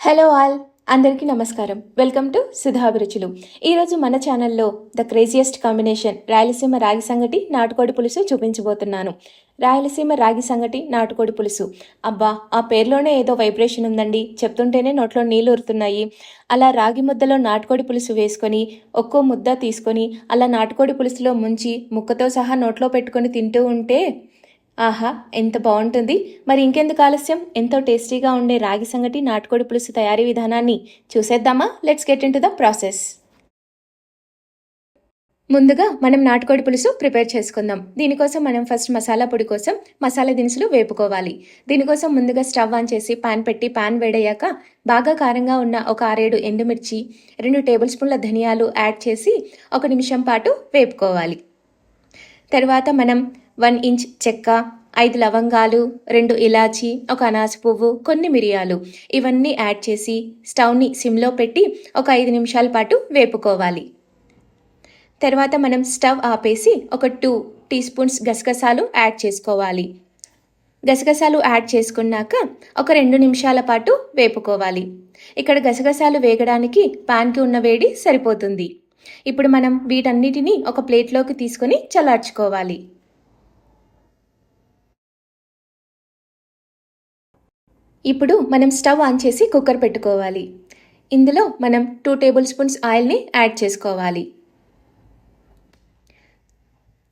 Hello all అందరికీ నమస్కారం. Welcome to సుధాభిరుచులు ఈరోజు మన ఛానల్లో ద క్రేజియస్ట్ కాంబినేషన్ రాయలసీమ రాగి సంగటి నాటుకోడి పులుసు చూపించబోతున్నాను. రాయలసీమ రాగి సంగటి నాటుకోడి పులుసు. అబ్బా ఆ పేరులోనే ఏదో వైబ్రేషన్ ఉందండి. చెప్తుంటేనే నోట్లో నీళ్ళు ఊరుతున్నాయి. అలా రాగి ముద్దలో నాటుకోడి పులుసు వేసుకొని ఒక్కో ముద్ద తీసుకొని అలా నాటుకోడి పులుసులో ముంచి ముక్కతో సహా నోట్లో పెట్టుకొని తింటూ ఉంటే ఆహా ఎంత బాగుంటుంది. మరి ఇంకెందుకు ఆలస్యం? ఎంతో టేస్టీగా ఉండే రాగి సంగటి నాటుకోడి పులుసు తయారీ విధానాన్ని చూసేద్దామా? Let's get into the process ముందుగా మనం నాటుకోడి పులుసు ప్రిపేర్ చేసుకుందాం. దీనికోసం మనం ఫస్ట్ మసాలా పొడి కోసం మసాలా దినుసులు వేపుకోవాలి. దీనికోసం ముందుగా స్టవ్ ఆన్ చేసి పాన్ పెట్టి పాన్ వేడయ్యాక బాగా కారంగా ఉన్న ఒక ఆరేడు ఎండుమిర్చి రెండు టేబుల్ స్పూన్ల ధనియాలు యాడ్ చేసి ఒక నిమిషం పాటు వేపుకోవాలి. తర్వాత మనం వన్ ఇంచ్ చెక్క ఐదు లవంగాలు రెండు ఇలాచి ఒక అనాస పువ్వు కొన్ని మిరియాలు. ఇవన్నీ యాడ్ చేసి స్టవ్ని సిమ్లో పెట్టి ఒక ఐదు నిమిషాల పాటు వేపుకోవాలి. తర్వాత మనం స్టవ్ ఆపేసి ఒక టూ టీ స్పూన్స్ గసగసాలు యాడ్ చేసుకోవాలి. గసగసాలు యాడ్ చేసుకున్నాక ఒక రెండు నిమిషాల పాటు వేపుకోవాలి. ఇక్కడ గసగసాలు వేగడానికి పాన్కి ఉన్న వేడి సరిపోతుంది. ఇప్పుడు మనం వీటన్నిటిని ఒక ప్లేట్లోకి తీసుకొని చల్లార్చుకోవాలి. ఇప్పుడు మనం స్టవ్ ఆన్ చేసి కుక్కర్ పెట్టుకోవాలి. ఇందులో మనం టూ టేబుల్ స్పూన్స్ ఆయిల్ని యాడ్ చేసుకోవాలి.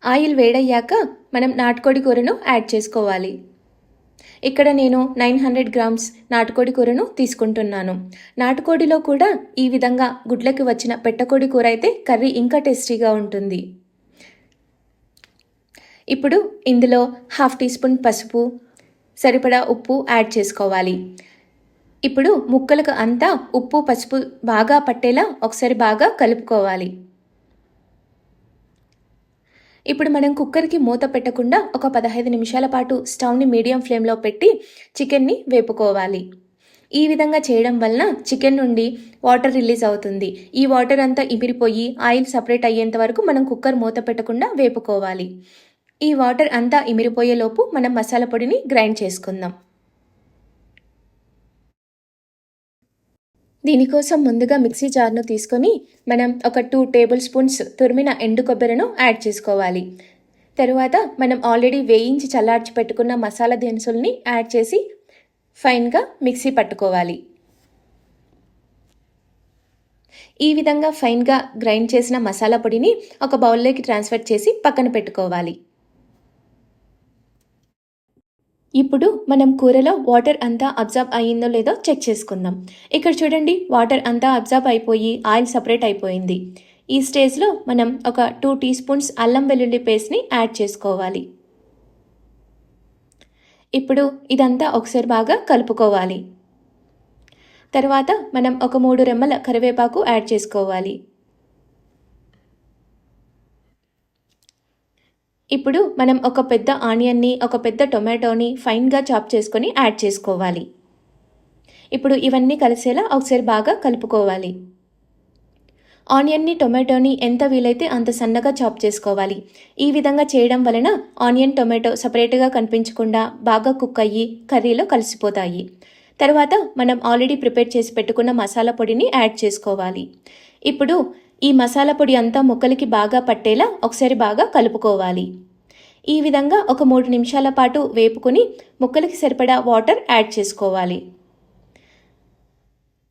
ఆయిల్ వేడయ్యాక మనం నాటుకోడి కూరను యాడ్ చేసుకోవాలి. ఇక్కడ నేను నైన్ హండ్రెడ్ గ్రామ్స్ నాటుకోడి కూరను తీసుకుంటున్నాను. నాటుకోడిలో కూడా ఈ విధంగా గుడ్లకి వచ్చిన పెట్టకోడి కూర అయితే కర్రీ ఇంకా టేస్టీగా ఉంటుంది. ఇప్పుడు ఇందులో హాఫ్ టీ స్పూన్ పసుపు సరిపడా ఉప్పు యాడ్ చేసుకోవాలి. ఇప్పుడు ముక్కలకు అంతా ఉప్పు పసుపు బాగా పట్టేలా ఒకసారి బాగా కలుపుకోవాలి. ఇప్పుడు మనం కుక్కర్కి మూత పెట్టకుండా ఒక పదహైదు నిమిషాల పాటు స్టవ్ని మీడియం ఫ్లేమ్లో పెట్టి చికెన్ని వేపుకోవాలి. ఈ విధంగా చేయడం వలన చికెన్ నుండి వాటర్ రిలీజ్ అవుతుంది. ఈ వాటర్ అంతా ఇమిరిపోయి ఆయిల్ సపరేట్ అయ్యేంత వరకు మనం కుక్కర్ మూత పెట్టకుండా వేపుకోవాలి. ఈ వాటర్ అంతా ఇమిరిపోయేలోపు మనం మసాలా పొడిని గ్రైండ్ చేసుకుందాం. దీనికోసం ముందుగా మిక్సీ జార్ను తీసుకొని మనం ఒక టూ టేబుల్ స్పూన్స్ తురిమిన ఎండు కొబ్బరిను యాడ్ చేసుకోవాలి. తరువాత మనం ఆల్రెడీ వేయించి చల్లార్చి పెట్టుకున్న మసాలా దినుసుల్ని యాడ్ చేసి ఫైన్గా మిక్సీ పట్టుకోవాలి. ఈ విధంగా ఫైన్గా గ్రైండ్ చేసిన మసాలా పొడిని ఒక బౌల్లోకి ట్రాన్స్ఫర్ చేసి పక్కన పెట్టుకోవాలి. ఇప్పుడు మనం కూరలో వాటర్ అంతా అబ్జర్వ్ అయ్యిందో లేదో చెక్ చేసుకుందాం. ఇక్కడ చూడండి వాటర్ అంతా అబ్జర్వ్ అయిపోయి ఆయిల్ సపరేట్ అయిపోయింది. ఈ స్టేజ్లో మనం ఒక టూ టీ స్పూన్స్ అల్లం వెల్లుల్లి పేస్ట్ని యాడ్ చేసుకోవాలి. ఇప్పుడు ఇదంతా ఒకసారి బాగా కలుపుకోవాలి. తర్వాత మనం ఒక మూడు రెమ్మల కరివేపాకు యాడ్ చేసుకోవాలి. ఇప్పుడు మనం ఒక పెద్ద ఆనియన్ని ఒక పెద్ద టొమాటోని ఫైన్గా చాప్ చేసుకొని యాడ్ చేసుకోవాలి. ఇప్పుడు ఇవన్నీ కలిసేలా ఒకసారి బాగా కలుపుకోవాలి. ఆనియన్ని టొమాటోని ఎంత వీలైతే అంత సన్నగా చాప్ చేసుకోవాలి. ఈ విధంగా చేయడం వలన ఆనియన్ టొమాటో సపరేట్గా కనిపించకుండా బాగా కుక్ అయ్యి కర్రీలో కలిసిపోతాయి. తర్వాత మనం ఆల్రెడీ ప్రిపేర్ చేసి పెట్టుకున్న మసాలా పొడిని యాడ్ చేసుకోవాలి. ఇప్పుడు ఈ మసాలా పొడి అంతా ముక్కలకి బాగా పట్టేలా ఒకసారి బాగా కలుపుకోవాలి. ఈ విధంగా ఒక మూడు నిమిషాల పాటు వేపుకొని ముక్కలకి సరిపడా వాటర్ యాడ్ చేసుకోవాలి.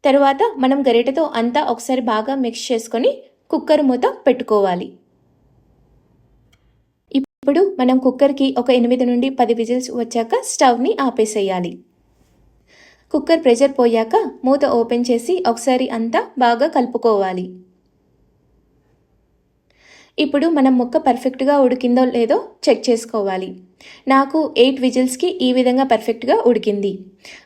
తరువాత మనం గరిటెతో అంతా ఒకసారి బాగా మిక్స్ చేసుకొని కుక్కర్ మూత పెట్టుకోవాలి. ఇప్పుడు మనం కుక్కర్కి ఒక ఎనిమిది నుండి పది విజిల్స్ వచ్చాక స్టవ్ని ఆపేసేయాలి. కుక్కర్ ప్రెషర్ పోయాక మూత ఓపెన్ చేసి ఒకసారి అంతా బాగా కలుపుకోవాలి. ఇప్పుడు మనం ముక్క పర్ఫెక్ట్గా ఉడికిందో లేదో చెక్ చేసుకోవాలి. నాకు ఎయిట్ విజిల్స్కి ఈ విధంగా పర్ఫెక్ట్గా ఉడికింది.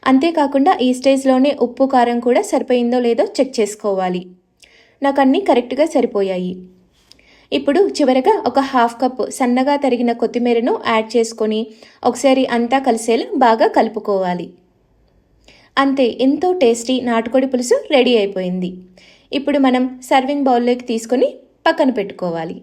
అంతేకాకుండా ఈ స్టేజ్లోనే ఉప్పు కారం కూడా సరిపోయిందో లేదో చెక్ చేసుకోవాలి. నాకు అన్నీ కరెక్ట్గా సరిపోయాయి. ఇప్పుడు చివరగా ఒక హాఫ్ కప్ సన్నగా తరిగిన కొత్తిమీరను యాడ్ చేసుకొని ఒకసారి అంతా కలిసేలా బాగా కలుపుకోవాలి. అంతే ఎంతో టేస్టీ నాటుకోడి పులుసు రెడీ అయిపోయింది. ఇప్పుడు మనం సర్వింగ్ బౌల్లోకి తీసుకొని పక్కన పెట్టుకోవాలి.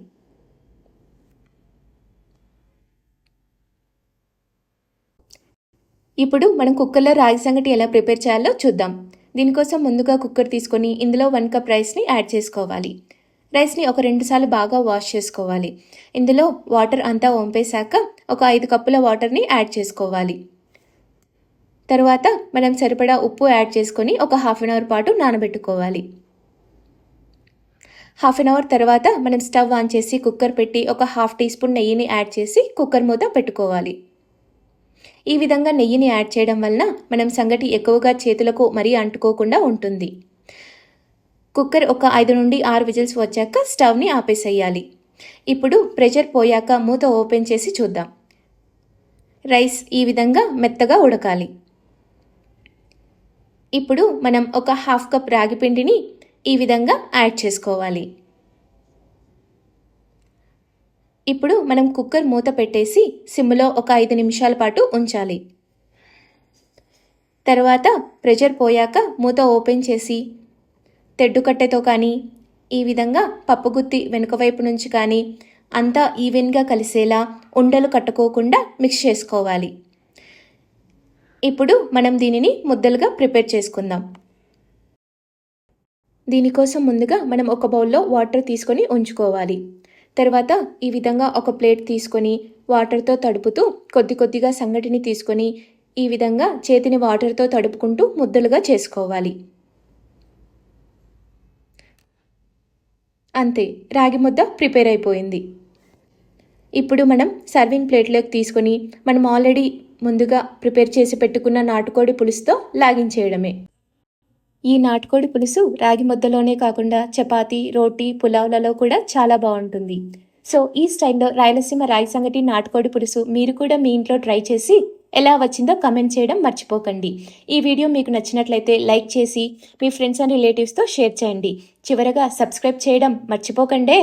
ఇప్పుడు మనం కుక్కర్లో రాగి సంగటి ఎలా ప్రిపేర్ చేయాలో చూద్దాం. దీనికోసం ముందుగా కుక్కర్ తీసుకొని ఇందులో వన్ కప్ రైస్ని యాడ్ చేసుకోవాలి. రైస్ని ఒక రెండుసార్లు బాగా వాష్ చేసుకోవాలి. ఇందులో వాటర్ అంతా వంపేశాక ఒక ఐదు కప్పుల వాటర్ని యాడ్ చేసుకోవాలి. తర్వాత మనం సరిపడా ఉప్పు యాడ్ చేసుకొని ఒక హాఫ్ అన్ అవర్ పాటు నానబెట్టుకోవాలి. హాఫ్ అన్ అవర్ తర్వాత మనం స్టవ్ ఆన్ చేసి కుక్కర్ పెట్టి ఒక హాఫ్ టీ స్పూన్ నెయ్యిని యాడ్ చేసి కుక్కర్ మూత పెట్టుకోవాలి. ఈ విధంగా నెయ్యిని యాడ్ చేయడం వలన మనం సంగటి ఎక్కువగా చేతులకు మరీ అంటుకోకుండా ఉంటుంది. కుక్కర్ ఒక ఐదు నుండి ఆరు విజిల్స్ వచ్చాక స్టవ్ని ఆపేసేయాలి. ఇప్పుడు ప్రెషర్ పోయాక మూత ఓపెన్ చేసి చూద్దాం. రైస్ ఈ విధంగా మెత్తగా ఉడకాలి. ఇప్పుడు మనం ఒక హాఫ్ కప్ రాగి పిండిని ఈ విధంగా యాడ్ చేసుకోవాలి. ఇప్పుడు మనం కుక్కర్ మూత పెట్టేసి సిమ్లో ఒక ఐదు నిమిషాల పాటు ఉంచాలి. తర్వాత ప్రెషర్ పోయాక మూత ఓపెన్ చేసి తెడ్డు కట్టెతో కానీ ఈ విధంగా పప్పుగుత్తి వెనుక వైపు నుంచి కానీ అంతా ఈవెన్గా కలిసేలా ఉండలు కట్టుకోకుండా మిక్స్ చేసుకోవాలి. ఇప్పుడు మనం దీనిని ముద్దలుగా ప్రిపేర్ చేసుకుందాం. దీనికోసం ముందుగా మనం ఒక బౌల్లో వాటర్ తీసుకొని ఉంచుకోవాలి. తర్వాత ఈ విధంగా ఒక ప్లేట్ తీసుకొని వాటర్తో తడుపుతూ కొద్ది కొద్దిగా సంగటిని తీసుకొని ఈ విధంగా చేతిని వాటర్తో తడుపుకుంటూ ముద్దలుగా చేసుకోవాలి. అంతే రాగి ముద్ద ప్రిపేర్ అయిపోయింది. ఇప్పుడు మనం సర్వింగ్ ప్లేట్లోకి తీసుకొని మనం ఆల్రెడీ ముందుగా ప్రిపేర్ చేసి పెట్టుకున్న నాటుకోడి పులుసుతో లాగించేయడమే ఈ నాటుకోడి పులుసు రాగి ముద్దలోనే కాకుండా చపాతీ రోటీ పులావ్లలో కూడా చాలా బాగుంటుంది. సో ఈ స్టైల్లో రాయలసీమ రాగి సంగటి నాటుకోడి పులుసు మీరు కూడా మీ ఇంట్లో ట్రై చేసి ఎలా వచ్చిందో కమెంట్ చేయడం మర్చిపోకండి. ఈ వీడియో మీకు నచ్చినట్లయితే లైక్ చేసి మీ ఫ్రెండ్స్ అండ్ రిలేటివ్స్తో షేర్ చేయండి. చివరగా సబ్స్క్రైబ్ చేయడం మర్చిపోకండే.